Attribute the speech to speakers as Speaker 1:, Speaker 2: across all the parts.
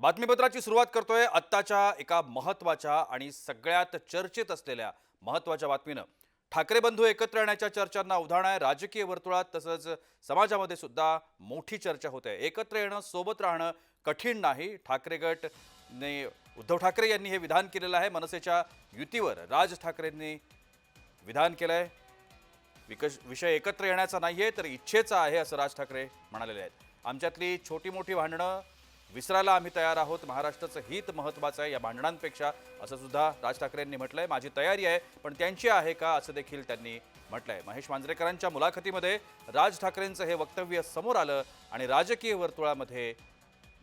Speaker 1: बातमीपत्राची सुरुवात करतोय आत्ताच्या एका महत्त्वाच्या आणि सगळ्यात चर्चेत असलेल्या महत्त्वाच्या बातमीनं. ठाकरे बंधू एकत्र येण्याच्या चर्चांना उधाण आहे. राजकीय वर्तुळात तसंच समाजामध्ये सुद्धा मोठी चर्चा होते एकत्र येणं सोबत राहणं कठीण नाही. ठाकरे गट ने उद्धव ठाकरे यांनी हे विधान केलेलं आहे. मनसेच्या युतीवर राज ठाकरेंनी विधान केलं आहे विकश विषय एकत्र येण्याचा नाही आहे तर इच्छेचा आहे असं राज ठाकरे म्हणालेले आहेत. आमच्यातली छोटी मोठी भांडणं विसरायला आम्ही तयार आहोत. महाराष्ट्राचं हित महत्त्वाचं आहे या भांडणांपेक्षा असं सुद्धा राज ठाकरेंनी म्हटलंय. माझी तयारी आहे पण त्यांची आहे का असं देखील त्यांनी म्हटलंय. महेश मांजरेकरांच्या मुलाखतीमध्ये राज ठाकरेंचं हे वक्तव्य समोर आलं आणि राजकीय वर्तुळामध्ये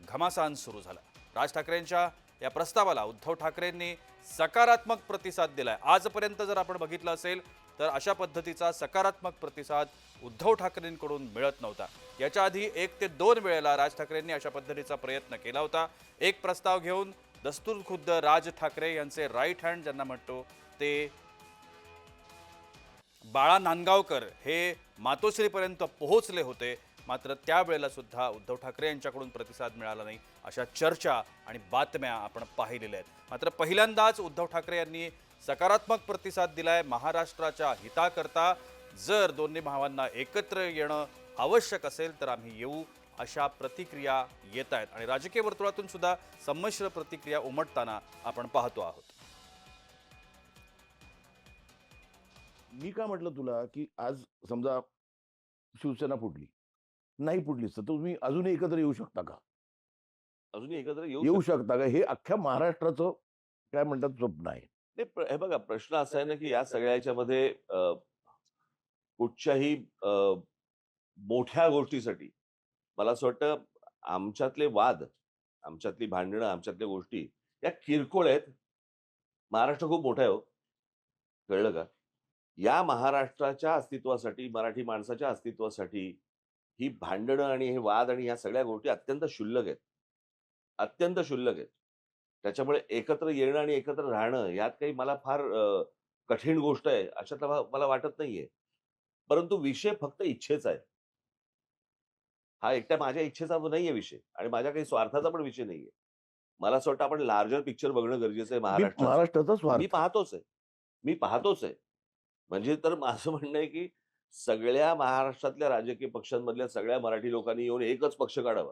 Speaker 1: घमासान सुरू झालं. राज ठाकरेंच्या या प्रस्तावाला उद्धव ठाकरेंनी सकारात्मक प्रतिसाद दिलाय. आजपर्यंत जर आपण बघितलं असेल तर अशा पद्धतीचा सकारात्मक प्रतिसाद उद्धव ठाकरेंकडून मिळत नव्हता. याच्या आधी एक ते दोन वेळेला राज ठाकरेंनी अशा पद्धतीचा प्रयत्न केला होता. एक प्रस्ताव घेऊन दस्तूर खुद्द राज ठाकरे यांचे राईट हँड ज्यांना म्हणतो ते बाळा नांदगावकर हे मातोश्रीपर्यंत पोहोचले होते. मात्र त्यावेळेला सुद्धा उद्धव ठाकरे यांच्याकडून प्रतिसाद मिळाला नाही अशा चर्चा आणि बातम्या आपण पाहिलेल्या आहेत. मात्र पहिल्यांदाच उद्धव ठाकरे यांनी सकारात्मक प्रतिसाद दिलाय महाराष्ट्राच्या हिताकरता. जर दोन्ही भावांना एकत्र येणं आवश्यक असेल तर आम्ही येऊ अशा प्रतिक्रिया येत आहेत. आणि राजकीय वर्तुळातून सुद्धा संमिश्र प्रतिक्रिया उमटताना आपण पाहतो आहोत.
Speaker 2: मी काय म्हटलं तुला की आज समजा शिवसेना फुटली नाही फुटलीच तर तुम्ही अजूनही एकत्र येऊ शकता का?
Speaker 3: अजूनही एकत्र येऊ. शकता
Speaker 2: का? हे अख्ख्या महाराष्ट्राचं काय म्हणतात स्वप्न आहे.
Speaker 3: नाही, प्र- हे बघा प्रश्न असा आहे ना की या सगळ्या याच्यामध्ये अ, कुठच्याही अ, मोठ्या गोष्टीसाठी मला असं वाटतं आमच्यातले वाद आमच्यातली भांडणं आमच्यातल्या गोष्टी या किरकोळ आहेत. महाराष्ट्र खूप मोठा आहे हो. कळलं का? या महाराष्ट्राच्या अस्तित्वासाठी मराठी माणसाच्या अस्तित्वासाठी ही भांडणं आणि हे वाद आणि ह्या सगळ्या गोष्टी अत्यंत क्षुल्लक आहेत. अत्यंत क्षुल्लक आहेत. त्याच्यामुळे एकत्र येणं आणि एकत्र राहणं यात काही मला फार कठीण गोष्ट आहे अशातला मला वाटत नाहीये. परंतु विषय फक्त इच्छेचा आहे हा एकट्या माझ्या इच्छेचा नाहीये विषय आणि माझ्या काही स्वार्थाचा पण विषय नाहीये. मला असं वाटतं आपण लार्जर पिक्चर बघणं गरजेचं आहे
Speaker 2: मी
Speaker 3: महाराष्ट्रात
Speaker 2: महाराष्ट्राचा स्वार्थ.
Speaker 3: मी पाहतोच आहे. मी पाहतोच आहे. म्हणजे तर माझं म्हणणं आहे की सगळ्या महाराष्ट्रातल्या राजकीय पक्षांमधल्या सगळ्या मराठी लोकांनी येऊन एकच पक्ष काढावा.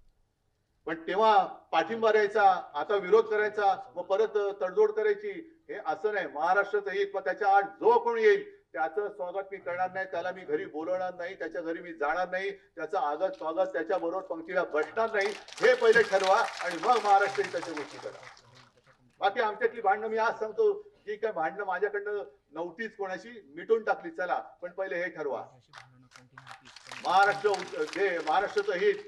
Speaker 4: पण तेव्हा पाठिंबा द्यायचा आता विरोध करायचा मग परत तडजोड करायची हे असं नाही. महाराष्ट्राचं हित मग त्याच्या आठ जो कोण येईल त्याचं स्वागत मी करणार नाही त्याला मी घरी बोलवणार नाही त्याच्या घरी मी जाणार नाही त्याचं आगत स्वागत त्याच्या बरोबर पंक्तीला बसणार नाही हे पहिले ठरवा आणि मग महाराष्ट्र त्याच्या गोष्टी करा. बाकी आमच्यातली भांडणं मी आज सांगतो जी काय भांडणं माझ्याकडनं नव्हतीच कोणाशी मिटून टाकली चला पण पहिले हे ठरवा. महाराष्ट्र हे महाराष्ट्राचं हित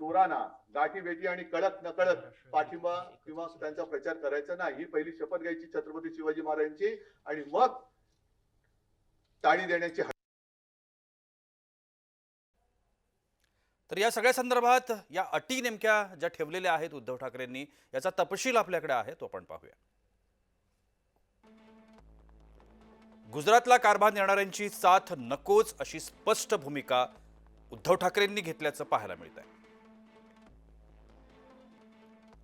Speaker 4: चोरांना गाठी बेटी आणि कळत नकळत पाठिंबा किंवा त्यांचा प्रचार करायचा नाही. ही पहिली शपथ घ्यायची छत्रपती शिवाजी महाराजांची आणि मग टाळी देण्याची
Speaker 1: तर या सगळ्या संदर्भात या अटी नेमक्या ज्या ठेवलेल्या आहेत उद्धव ठाकरेंनी याचा तपशील आपल्याकडे आहे तो आपण पाहूया. गुजरातला कारभार नेणाऱ्यांची साथ नकोच अशी स्पष्ट भूमिका उद्धव ठाकरेंनी घेतल्याचं पाहायला मिळत आहे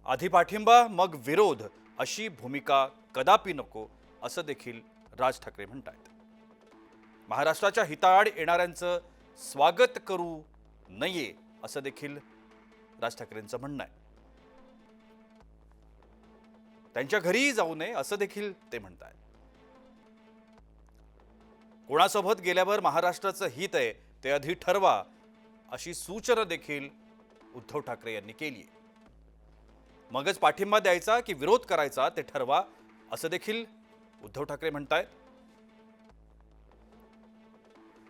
Speaker 1: आधी पाठिंबा मग विरोध अशी भूमिका कदापि नको असं देखील राज ठाकरे म्हणत आहेत महाराष्ट्राच्या हिताआड येणाऱ्यांचं स्वागत करू नये असं देखील राज ठाकरेंचं म्हणणं आहे. त्यांच्या घरीही जाऊ नये असं देखील ते म्हणत आहेत कोणासोबत गेल्यावर महाराष्ट्राचं हित आहे ते आधी ठरवा अशी सूचना देखील उद्धव ठाकरे यांनी केली आहे. मगच पाठिंबा द्यायचा की विरोध करायचा ते ठरवा असं देखील उद्धव ठाकरे म्हणतायत.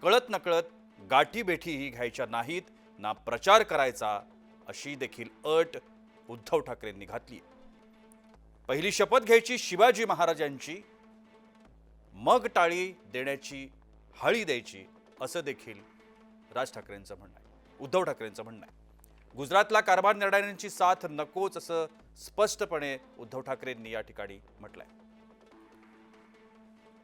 Speaker 1: कळत नकळत गाठीबेठीही घ्यायच्या नाहीत ना प्रचार करायचा अशी देखील अट उद्धव ठाकरेंनी घातली पहिली शपथ घ्यायची शिवाजी महाराजांची मग टाळी देण्याची हळी द्यायची असं देखील राज ठाकरेंचं म्हणणं आहे. उद्धव ठाकरेंचं म्हणणं आहे. गुजरातला कारभार निर्णयांची साथ नकोच असं स्पष्टपणे उद्धव ठाकरेंनी या ठिकाणी म्हटलंय.